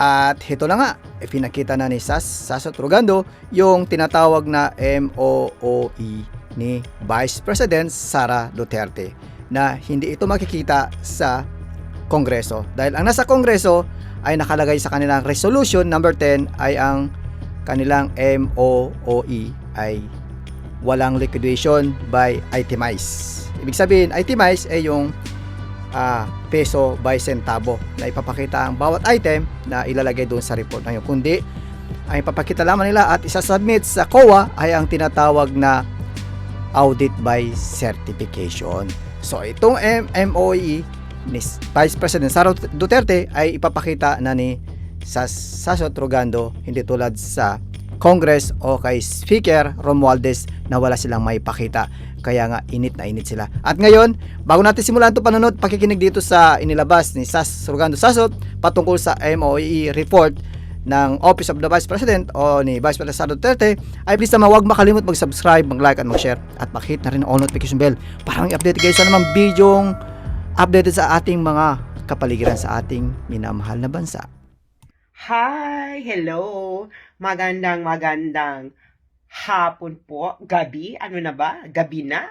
At ito na nga, eh, pinakita na ni Sas Sasot Rogando yung tinatawag na MOOE ni Vice President Sara Duterte na hindi ito makikita sa Kongreso. Dahil ang nasa Kongreso ay nakalagay sa kanilang resolution number 10 ay ang kanilang MOOE ay walang liquidation by itemize. Ibig sabihin, itemize ay yung ah, peso by centavo na ipapakita ang bawat item na ilalagay doon sa report na yun. Kundi, ang ipapakita lamang nila at isasubmit sa COA ay ang tinatawag na audit by certification. So, itong MOE ni Vice President Sara Duterte ay ipapakita na ni Sas Sasot Rogando hindi tulad sa Congress o kay Speaker Romualdez na wala silang may pakita. Kaya nga init na init sila. At ngayon, bago natin simulan ito panonood, pakikinig dito sa inilabas ni Sas Rogando Sasot patungkol sa MOE report ng Office of the Vice President o ni Vice President Duterte ay please naman huwag makalimut mag-subscribe, mag-like at mag-share at makihit na rin ang all notification bell para mag-update kayo sa naman bidyong updated sa ating mga kapaligiran sa ating minamahal na bansa. Hi! Hello! Magandang magandang hapon po, gabi, ano na ba? Gabi na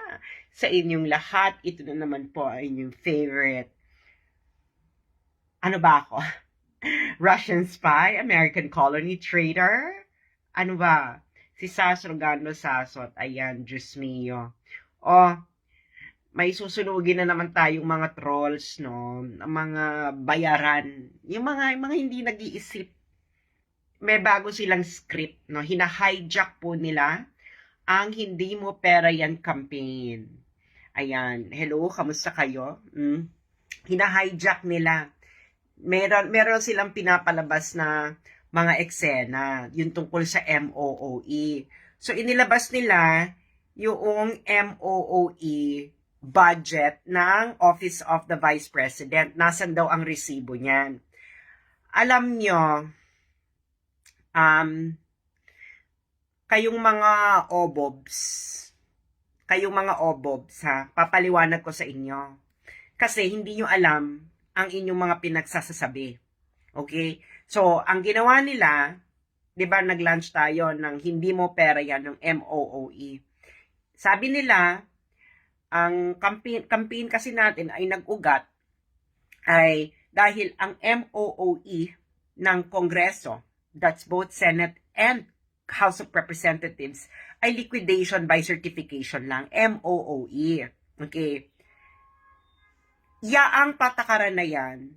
sa inyong lahat. Ito na naman po ay inyong favorite. Ano ba ako? Russian spy, American colony trader? Ano ba? Si Sas Rogando Sasot. Ayan, Diyos mio. Oh, may susunugin na naman tayong mga trolls, no? Ang mga bayaran. Yung mga, yung mga hindi nag-iisip. May bago silang script, no? Hina-hijack po nila ang Hindi Mo Pera Yan campaign. Ayan. Hello, kamusta kayo? Mm? Hina-hijack nila. Meron, meron silang pinapalabas na mga eksena, yung tungkol sa MOOE. So, inilabas nila yung MOOE budget ng Office of the Vice President. Nasaan daw ang resibo niyan? Alam nyo, um, kayong mga obobs, kayong mga obobs ha, papaliwanag ko sa inyo. Kasi hindi nyo alam ang inyong mga pinagsasasabi. Okay? So, ang ginawa nila, di ba nag-launch tayo ng hindi mo pera yan, ng MOOE. Sabi nila, ang campaign, campaign kasi natin ay nag-ugat ay dahil ang MOOE ng Kongreso, that's both Senate and House of Representatives, ay liquidation by certification lang, MOOE. Okay. Yaang patakaran na yan,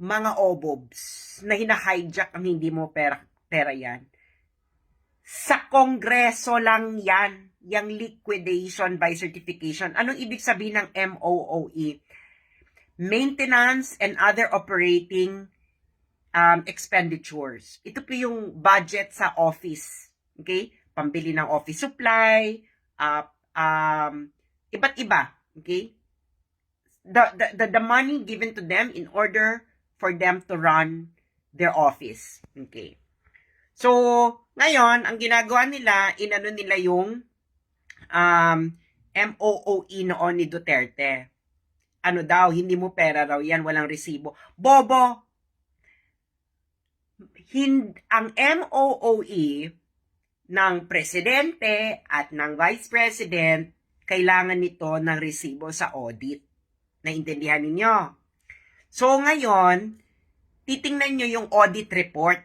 mga obobs na hina-hijack ang hindi mo pera, pera yan. Sa Kongreso lang yan, yung liquidation by certification. Anong ibig sabihin ng MOOE? Maintenance and other operating um, expenditures. Ito po yung budget sa office. Okay? Pambili ng office supply, uh, um, iba't iba. Okay? The, the, the, the money given to them in order for them to run their office. Okay. So, ngayon, ang ginagawa nila, inano nila yung um, MOOE noon ni Duterte. Ano daw, hindi mo pera raw yan, walang resibo. Bobo! Hind, ang MOOE ng presidente at ng vice president, kailangan nito ng resibo sa audit. Naintindihan ninyo? So ngayon, titingnan nyo yung audit report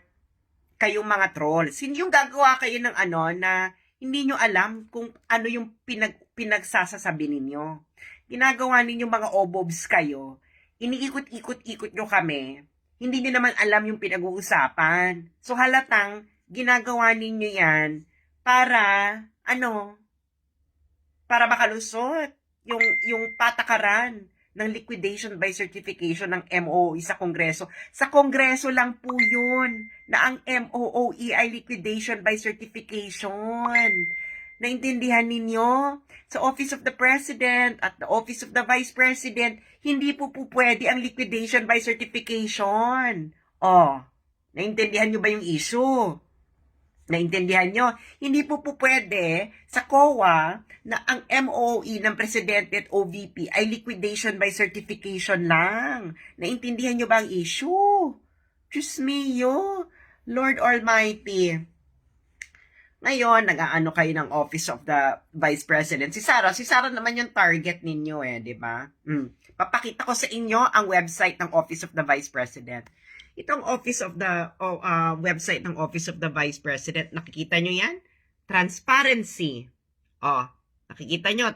kayong mga trolls. Hindi yung gagawa kayo ng ano na hindi nyo alam kung ano yung pinag, pinagsasasabi ninyo. Ginagawa ninyo mga obobs kayo, iniikot-ikot-ikot nyo kami, hindi nyo naman alam yung pinag-uusapan. So halatang ginagawa ninyo yan para, ano, para makalusot yung, yung patakaran ng liquidation by certification ng MOOE sa Kongreso. Sa Kongreso lang po yun na ang MOOE ay liquidation by certification. Naintindihan ninyo? Sa Office of the President at the Office of the Vice President, hindi po po pwede ang liquidation by certification. Oh, naintindihan nyo ba yung issue? Naintindihan nyo? Hindi po po pwede sa COA na ang MOE ng Presidente at OVP ay liquidation by certification lang. Naintindihan nyo ba ang issue? Diyos mio, Lord Almighty. Ngayon, nag-aano kayo ng Office of the Vice President. Si Sarah, si Sarah naman yung target ninyo eh, di ba? Mm. Papakita ko sa inyo ang website ng Office of the Vice President. Itong Office of the oh, uh, website ng Office of the Vice President, nakikita nyo yan? Transparency. Oh, nakikita nyo.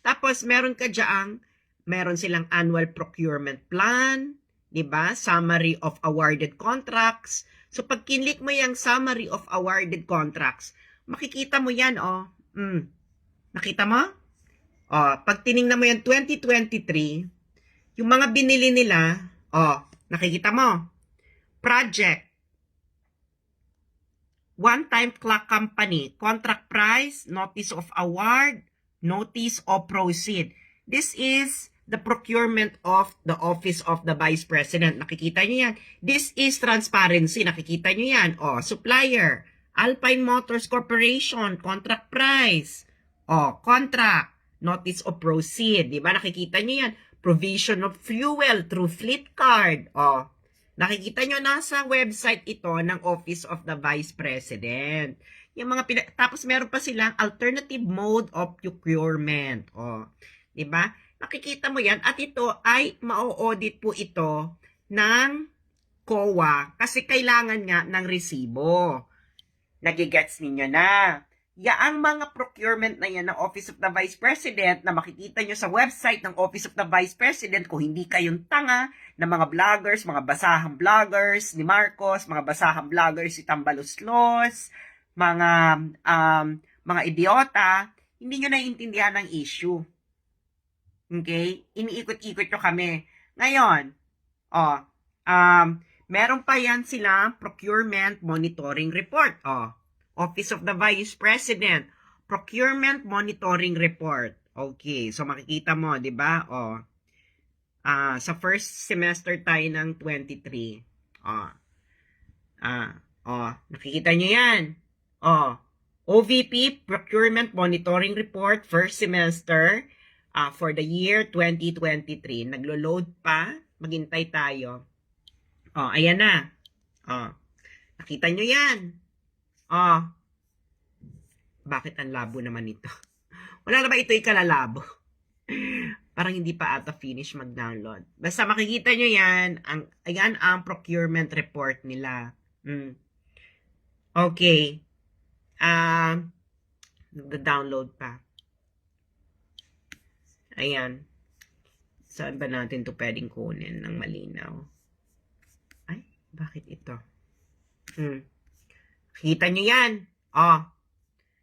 Tapos meron ka diyan, meron silang annual procurement plan, 'di ba? Summary of awarded contracts. So pag kinlik mo yung summary of awarded contracts, makikita mo 'yan oh. Mm. Nakita mo? Oh, pag tiningnan mo yung 2023, yung mga binili nila, oh, nakikita mo. Project one-time clock company, contract price, notice of award, notice of proceed. This is the procurement of the office of the vice president. Nakikita niyo yan. This is transparency. Nakikita niyo yan. O, supplier, Alpine Motors Corporation, contract price. O, contract, notice of proceed. Di ba? Nakikita niyo yan. Provision of fuel through fleet card. O, nakikita niyo nasa website ito ng Office of the Vice President. Yung mga pina- tapos meron pa silang alternative mode of procurement. O, 'di ba? Nakikita mo 'yan at ito ay mao-audit po ito ng COA kasi kailangan nga ng resibo. Nagigets ninyo na. Yaang mga procurement na yan ng Office of the Vice President na makikita nyo sa website ng Office of the Vice President kung hindi kayong tanga na mga vloggers, mga basahang vloggers ni Marcos, mga basahang vloggers si Tambaluslos, mga um, mga idiota, hindi nyo naiintindihan ang issue. Okay? Iniikot-ikot nyo kami. Ngayon, oh, um, meron pa yan sila procurement monitoring report. Oh, Office of the Vice President, procurement monitoring report. Okay, so makikita mo, 'di ba? Oh. Ah, sa first semester tayo ng 23. Oh. Ah, oh, nakikita niyo 'yan. Oh, OVP Procurement Monitoring Report first semester ah, for the year 2023. Naglo-load pa. Maghintay tayo. Oh, ayan na. Oh. Nakita nyo yan. Oh. Bakit ang labo naman ito? Wala na ba ito'y kalalabo? Parang hindi pa ata finish mag-download. Basta makikita nyo yan. Ang, ayan ang procurement report nila. Mm. Okay. Ah, nagda-download pa. Ayan. Saan ba natin to pwedeng kunin ng malinaw? Ay, bakit ito? Hmm. Kita nyo yan. Oh.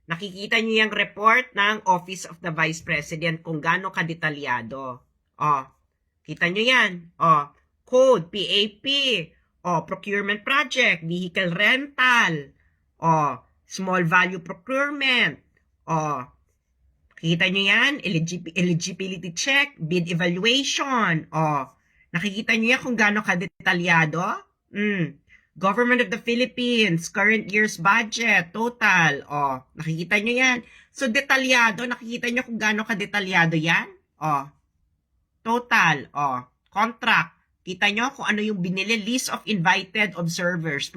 Nakikita nyo yung report ng Office of the Vice President kung gaano kadetalyado. Oh. Kita nyo yan. Oh. Code, PAP. Oh, procurement project, vehicle rental. Oh, small value procurement. Oh, Nakikita nyo yan? Eligib- eligibility check, bid evaluation. O, nakikita nyo yan kung gaano kadetalyado? Mm. Government of the Philippines, current year's budget, total. O, nakikita nyo yan? So, detalyado, nakikita nyo kung gaano kadetalyado yan? O, total. O, contract. Kita nyo kung ano yung binili, list of invited observers.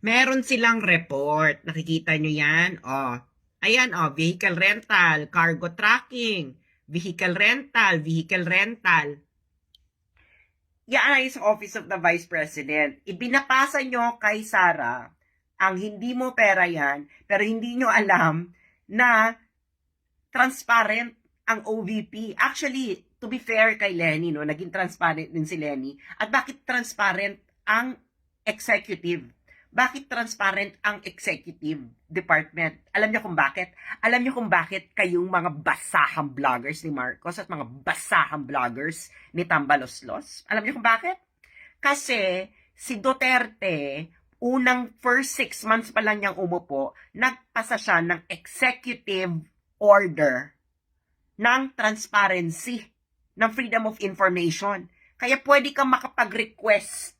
Meron silang report. Nakikita nyo yan? O, Ayan, oh, vehicle rental, cargo tracking, vehicle rental, vehicle rental. Yan ay sa Office of the Vice President. Ibinapasa nyo kay Sara ang hindi mo pera yan, pero hindi nyo alam na transparent ang OVP. Actually, to be fair kay Lenny, no, naging transparent din si Lenny. At bakit transparent ang executive? Bakit transparent ang executive department? Alam niyo kung bakit? Alam niyo kung bakit kayong mga basahang vloggers ni Marcos at mga basahang vloggers ni Tambaloslos? Alam niyo kung bakit? Kasi si Duterte, unang first six months pa lang niyang umupo, nagpasa siya ng executive order ng transparency, ng freedom of information. Kaya pwede kang makapag-request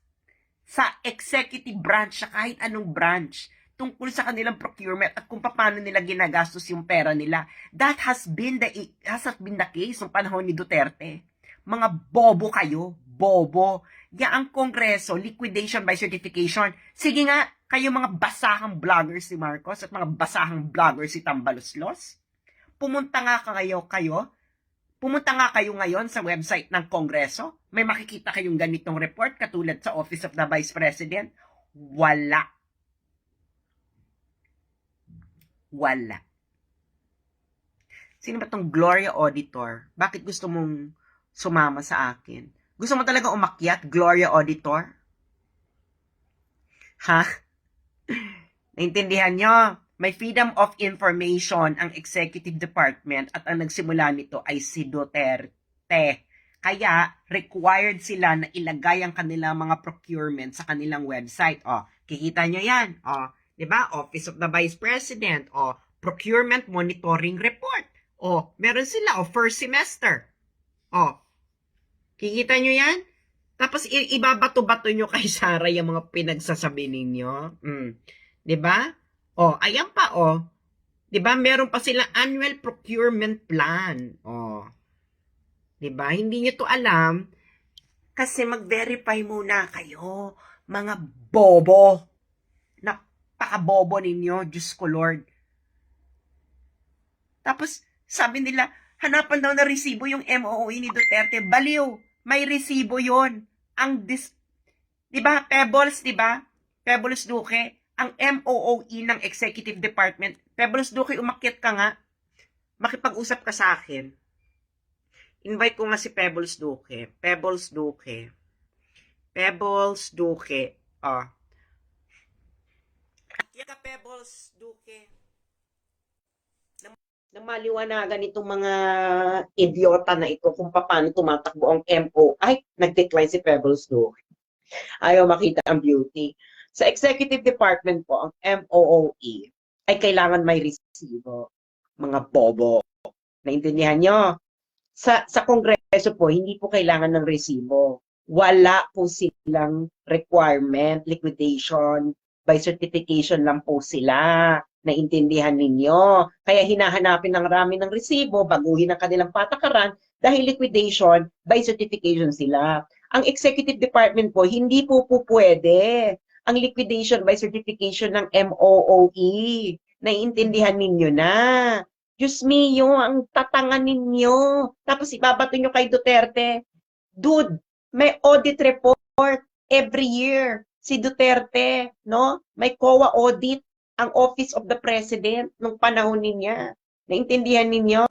sa executive branch, sa kahit anong branch, tungkol sa kanilang procurement at kung paano nila ginagastos yung pera nila. That has been the, has been the case ng panahon ni Duterte. Mga bobo kayo, bobo. ya ang Kongreso, liquidation by certification. Sige nga, kayo mga basahang vloggers si Marcos at mga basahang vloggers si Tambaloslos, pumunta nga kayo, kayo, pumunta nga kayo ngayon sa website ng Kongreso, may makikita kayong ganitong report katulad sa Office of the Vice President. Wala. Wala. Sino ba tong Gloria Auditor? Bakit gusto mong sumama sa akin? Gusto mo talaga umakyat, Gloria Auditor? Ha? Naintindihan nyo? May freedom of information ang executive department at ang nagsimula nito ay si Duterte. Kaya required sila na ilagay ang kanilang mga procurement sa kanilang website. O, kikita nyo yan. O, 'di ba? Office of the Vice President. O, Procurement Monitoring Report. O, meron sila. O, first semester. O, kikita nyo yan? Tapos ibabato-bato nyo kay Sarah yung mga pinagsasabi ninyo. Mm. 'Di ba? Oh, ayan pa oh. 'Di ba? Meron pa sila annual procurement plan. Oh. 'Di ba? Hindi niyo to alam kasi mag-verify muna kayo, mga bobo. Napaka-bobo ninyo, Diyos ko Lord. Tapos, sabi nila, hanapan daw na resibo yung MOOE ni Duterte. Baliw, may resibo yon Ang dis... Di ba, Pebbles, di ba? Pebbles Duque, ang MOOE ng Executive Department. Pebbles Duque, umakyat ka nga. Makipag-usap ka sa akin. Invite ko nga si Pebbles Duque. Pebbles Duque. Pebbles Duque. Oh. Akyat ka, Pebbles Duque. Nang maliwanagan itong mga idiota na ito kung paano tumatakbo ang MO. Ay, nag-decline si Pebbles Duque. Ayaw makita ang beauty. Sa executive department po, ang MOOE ay kailangan may resibo. Mga bobo. Naintindihan nyo? Sa, sa kongreso po, hindi po kailangan ng resibo. Wala po silang requirement, liquidation, by certification lang po sila. Naintindihan ninyo. Kaya hinahanapin ng rami ng resibo, baguhin ang kanilang patakaran dahil liquidation by certification sila. Ang executive department po, hindi po po pwede ang liquidation by certification ng MOOE. Naiintindihan ninyo na. Diyos mio, ang tatangan ninyo. Tapos ibabato nyo kay Duterte. Dude, may audit report every year. Si Duterte, no? May COA audit ang Office of the President nung panahon niya. Naintindihan ninyo?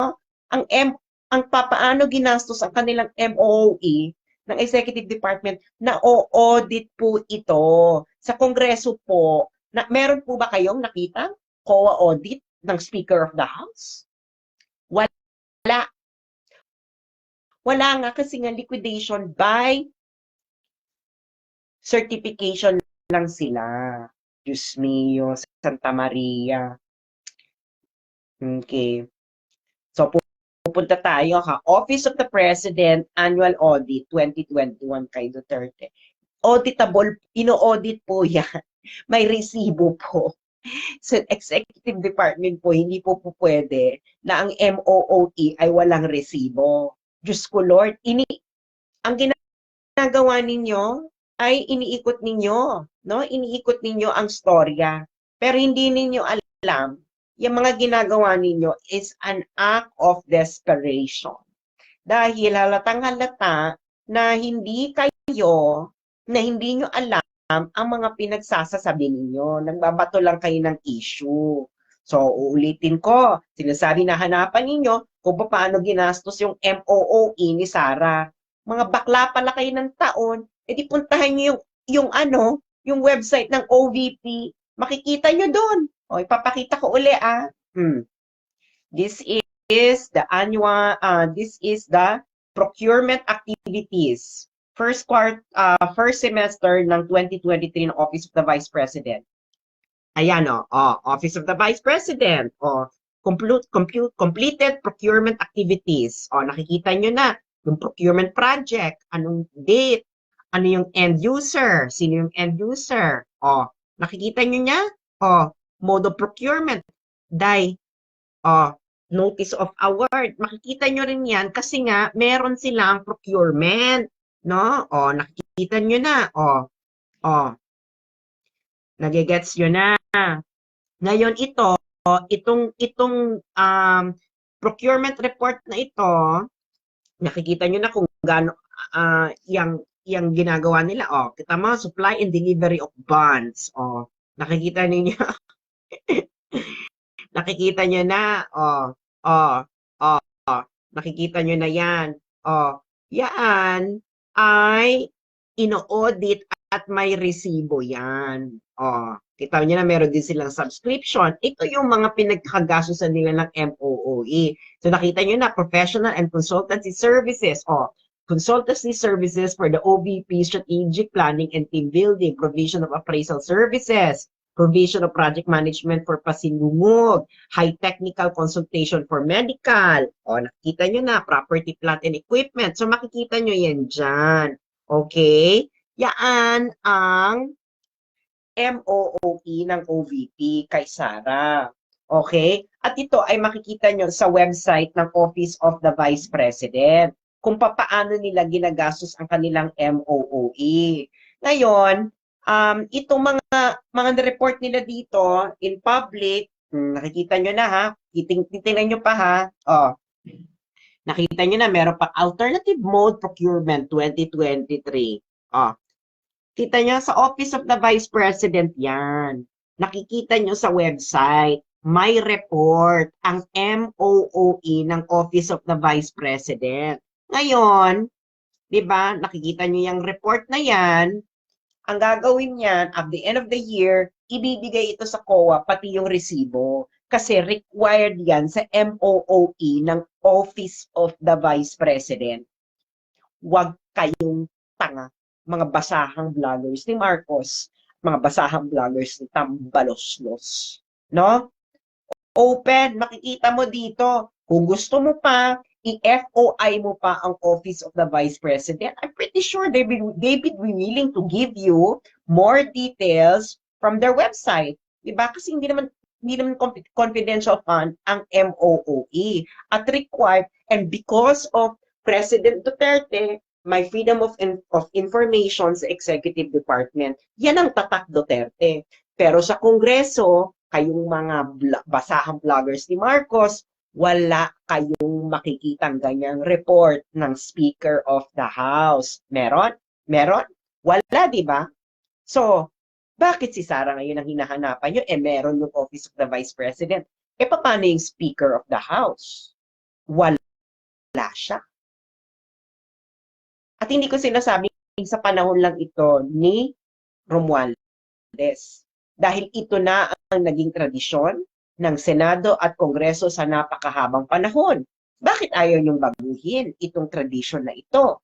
Ang M ang papaano ginastos ang kanilang MOOE ng Executive Department na o-audit po ito. Sa Kongreso po, na, meron po ba kayong nakita COA audit ng Speaker of the House? Wala. Wala nga kasi nga liquidation by certification lang sila. Diyos mio, Santa Maria. Okay. So, pupunta tayo ha. Office of the President Annual Audit 2021 kay Duterte. Auditable, ino-audit po yan. May resibo po. Sa executive department po, hindi po po pwede na ang MOOE ay walang resibo. Diyos ko Lord, ini ang ginagawa ninyo ay iniikot ninyo, no? Iniikot ninyo ang storya. Pero hindi ninyo alam, yung mga ginagawa ninyo is an act of desperation. Dahil halatang halata na hindi kayo, na hindi nyo alam ang mga pinagsasasabi ninyo. Nagbabato lang kayo ng issue. So, uulitin ko, sinasabi na hanapan ninyo kung paano ginastos yung MOOE ni Sarah. Mga bakla pala kayo ng taon, edi puntahan nyo yung, yung ano, yung website ng OVP. Makikita nyo doon. O, ipapakita ko uli ah. Hmm. This is the annual, uh, this is the procurement activities. First quart, uh, first semester ng 2023 ng Office of the Vice President. Ayan o, oh, Office of the Vice President. O, complete, compute, completed procurement activities. O, nakikita nyo na yung procurement project, anong date, ano yung end user, sino yung end user. O, nakikita nyo niya? O, mode of procurement, die, o, notice of award. Makikita nyo rin yan kasi nga meron silang procurement. No? O, nakikita nyo na. O, o. Nagigets nyo na. Ngayon ito, itong, itong um, procurement report na ito, nakikita nyo na kung gaano ah yang yang ginagawa nila. O, kita mo, supply and delivery of bonds. O, nakikita ninyo. nakikita nyo na. O, o, o, nakikita nyo na yan. O, yan ay ino-audit at may resibo yan. O, kita nyo na meron din silang subscription. Ito yung mga pinagkagastusan nila ng MOOE. So nakita nyo na, professional and consultancy services. O, consultancy services for the OVP strategic planning and team building, provision of appraisal services, provision of project management for pasinungog, high technical consultation for medical. O, nakikita nyo na, property, plant, and equipment. So, makikita nyo yan dyan. Okay? Yan ang MOOE ng OVP kay Sara. Okay? At ito ay makikita nyo sa website ng Office of the Vice President kung papaano nila ginagastos ang kanilang MOOE. Ngayon, um, itong mga mga report nila dito in public, hmm, nakikita nyo na ha, titing, titingnan nyo pa ha, oh, nakita nyo na meron pa alternative mode procurement 2023. Oh, kita nyo sa Office of the Vice President yan. Nakikita nyo sa website, may report ang MOOE ng Office of the Vice President. Ngayon, 'di ba? Nakikita niyo yung report na 'yan. Ang gagawin niyan at the end of the year, ibibigay ito sa COA pati yung resibo kasi required 'yan sa MOOE ng Office of the Vice President. Huwag kayong tanga, mga basahang vloggers ni Marcos, mga basahang vloggers ni Tambaloslos. No? Open, makikita mo dito. Kung gusto mo pa, i-FOI mo pa ang Office of the Vice President, I'm pretty sure they will, they will be willing to give you more details from their website. Diba? Kasi hindi naman hindi naman confi- confidential fund ang MOOE at required and because of President Duterte my freedom of in- of information sa executive department yan ang tatak Duterte pero sa kongreso kayong mga basahang vloggers ni Marcos wala kayong makikitang ganyang report ng Speaker of the House. Meron? Meron? Wala, di ba? So, bakit si Sara ngayon ang hinahanapan nyo? Eh, meron yung Office of the Vice President. Eh, paano yung Speaker of the House? Wala siya. At hindi ko sinasabi sa panahon lang ito ni Romualdez. Dahil ito na ang naging tradisyon ng Senado at Kongreso sa napakahabang panahon. Bakit ayaw niyong baguhin itong tradisyon na ito?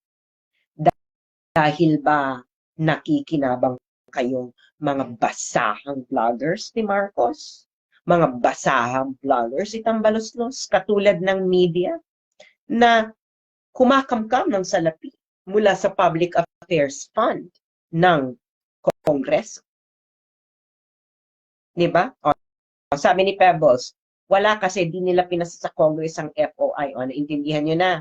Dahil ba nakikinabang kayong mga basahang vloggers ni Marcos? Mga basahang vloggers ni Tambaloslos katulad ng media na kumakamkam ng salapi mula sa Public Affairs Fund ng Kongreso. Di ba? O, sabi ni Pebbles, wala kasi di nila pinasa sa Congress ang FOI. O, naintindihan nyo na.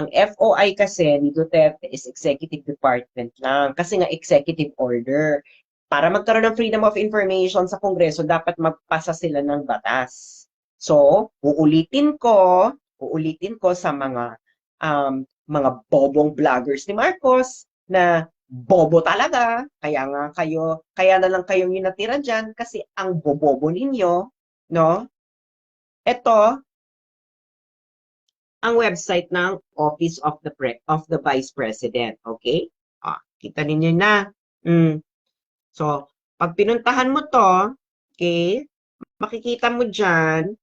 Ang FOI kasi ni Duterte is executive department lang. Kasi nga executive order. Para magkaroon ng freedom of information sa Kongreso, dapat magpasa sila ng batas. So, uulitin ko, uulitin ko sa mga um, mga bobong vloggers ni Marcos na bobo talaga. Kaya nga kayo, kaya na lang kayong yung natira dyan kasi ang bobobo ninyo, no? Ito, ang website ng Office of the Pre of the Vice President, okay? Ah, kita ninyo na. Mm. So, pag pinuntahan mo to, okay, makikita mo dyan,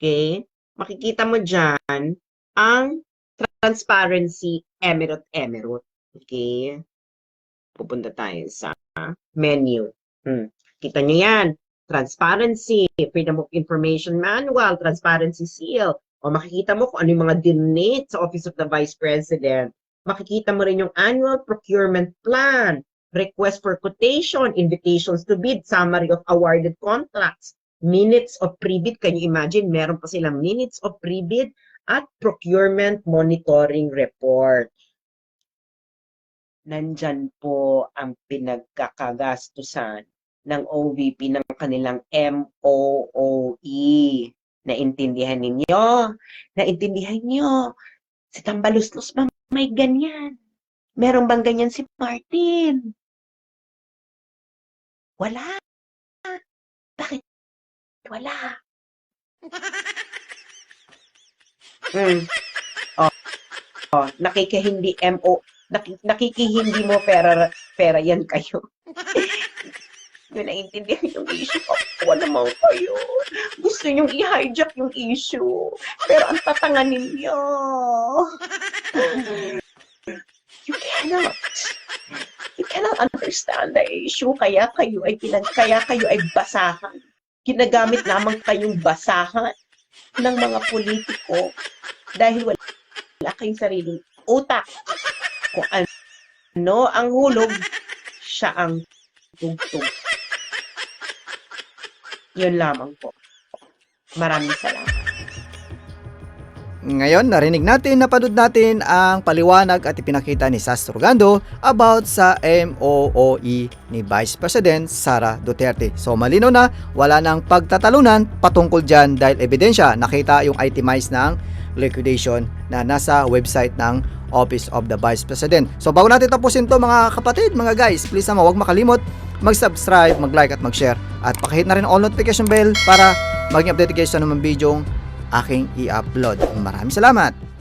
okay, makikita mo dyan ang transparency emirate emirate. Okay. Pupunta tayo sa menu. Hmm. Kita nyo yan. Transparency, Freedom of Information Manual, Transparency Seal. O makikita mo kung ano yung mga donate sa Office of the Vice President. Makikita mo rin yung Annual Procurement Plan, Request for Quotation, Invitations to Bid, Summary of Awarded Contracts, Minutes of Pre-Bid. Can you imagine? Meron pa silang Minutes of Pre-Bid at Procurement Monitoring Report. nandyan po ang pinagkakagastusan ng OVP ng kanilang MOOE. Naintindihan ninyo? Naintindihan nyo? Si Tambaluslos ba may ganyan? Meron bang ganyan si Martin? Wala. Bakit? Wala. Mm. Oh. Oh, nakikihindi MO, naki, nakikihindi mo pera pera yan kayo. Yun naiintindihan yung issue. Kawa naman kayo. Gusto niyong i-hijack yung issue. Pero ang tatanga ninyo. You cannot. You cannot understand the issue. Kaya kayo ay pinag, kaya kayo ay basahan. Ginagamit lamang kayong basahan ng mga politiko dahil wala kayong sariling utak. Kung ano ang hulog, siya ang tugtog. Yun lamang po. Maraming salamat. Ngayon, narinig natin, napanood natin ang paliwanag at ipinakita ni Sas Rogando about sa MOOE ni Vice President Sara Duterte. So malino na, wala nang pagtatalunan patungkol dyan dahil ebidensya, nakita yung itemize ng liquidation na nasa website ng Office of the Vice President. So bago natin tapusin to mga kapatid, mga guys, please naman huwag makalimot mag-subscribe, mag-like at mag-share at pakihit na rin all notification bell para maging updated kayo sa anumang video aking i-upload. Maraming salamat!